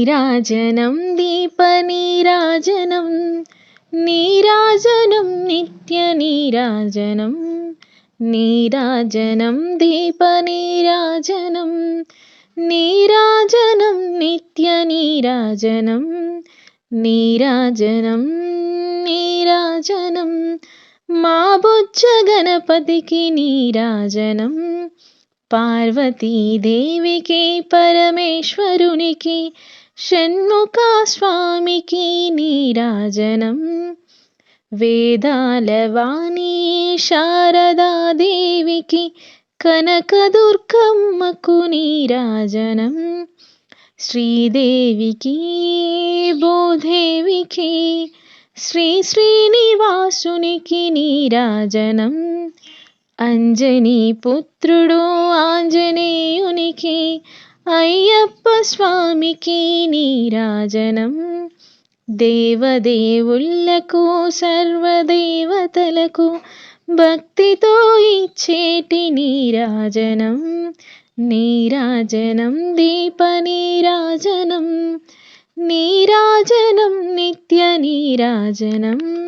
नीराजनं दीपनीराजनं नीराजनं नित्यनीराजनं नीराजनं दीपनीराजनं नीराजनं नीराजनम् मा बुज्जगणपतिके नीराजनम् पार्वती देविकी परमेश्व షణ్ముఖ స్వామికి నీరాజనం. వేదాల వాణి శారదాదేవికి కనకదుర్గమ్మకు నీరాజనం. శ్రీదేవికి భూదేవికి శ్రీ శ్రీనివాసునికి నీరాజనం. అంజనీ పుత్రుడు ఆంజనేయునికి అయ్యప్ప స్వామికి నీరాజనం. దేవదేవుళ్ళకు సర్వదేవతలకు భక్తితో ఇచ్చేటి నీరాజనం. నీరాజనం దీప నీరాజనం. నీరాజనం నిత్య నీరాజనం.